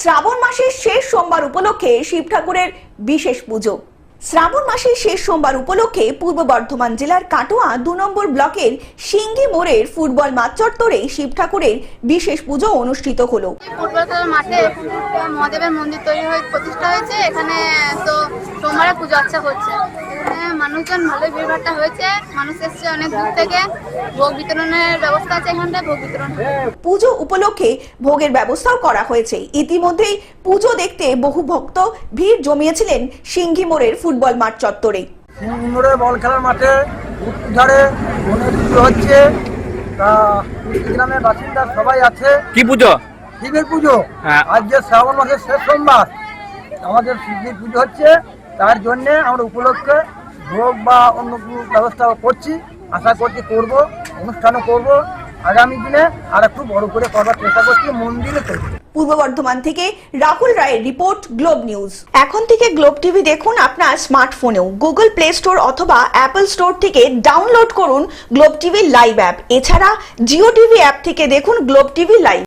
শ্রাবণ মাসের শেষ সোমবার উপলক্ষে শিব ঠাকুরের বিশেষ পুজো। শ্রাবণ মাসের শেষ সোমবার উপলক্ষে পূর্ব বর্ধমান জেলার কাটোয়া দু নম্বর ব্লকের সিঙ্গি মোড়ের ফুটবল মাঠ চত্বরে শিব ঠাকুরের বিশেষ পুজো অনুষ্ঠিত হলো। মাঠে মহাদেবের মন্দির তৈরি হয়ে প্রতিষ্ঠা হয়েছে। এখানে তো সোমবারে পুজো আচ্ছা হচ্ছে। মানুষজন ভালোই ভিড়ভাট্টা হয়েছে। মানুষ এসছে অনেক দূর থেকে। ভোগ বিতরণের ব্যবস্থা আছে এখানটায় ভোগ বিতরণ পুজো উপলক্ষে ভোগের ব্যবস্থাও করা হয়েছে। ইতিমধ্যেই পুজো দেখতে বহু ভক্ত ভিড় জমিয়েছিলেন সিঙ্গি মোড়ের ফুটবল মাঠ চত্বরে। সিঙ্গুরে বল খেলার মাঠে ধারে অনেক পুজো হচ্ছে। তা গ্রামের বাসিন্দা সবাই আছে। কি পুজো? শিবের পুজো। হ্যাঁ। আজ যে শ্রাবণ মাসের শেষ সোমবার। আমাদের শিবের পুজো হচ্ছে। তার জন্যে আমরা উপলক্ষে ভোগ বা অন্য কোনো ব্যবস্থা করছি আশা করছি করব অনুষ্ঠানও করব। আগামী দিনে আর একটু বড় করে করবার চেষ্টা করছি মন্দিরে করব পূর্ব বর্ধমান থেকে রাহুল রায়ের রিপোর্ট গ্লোব নিউজ। এখন থেকে গ্লোব টিভি দেখুন আপনার স্মার্টফোনেও। গুগল প্লে স্টোর অথবা অ্যাপল স্টোর থেকে ডাউনলোড করুন গ্লোব টিভি লাইভ অ্যাপ। এছাড়া জিও টিভি অ্যাপ থেকে দেখুন গ্লোব টিভি লাইভ।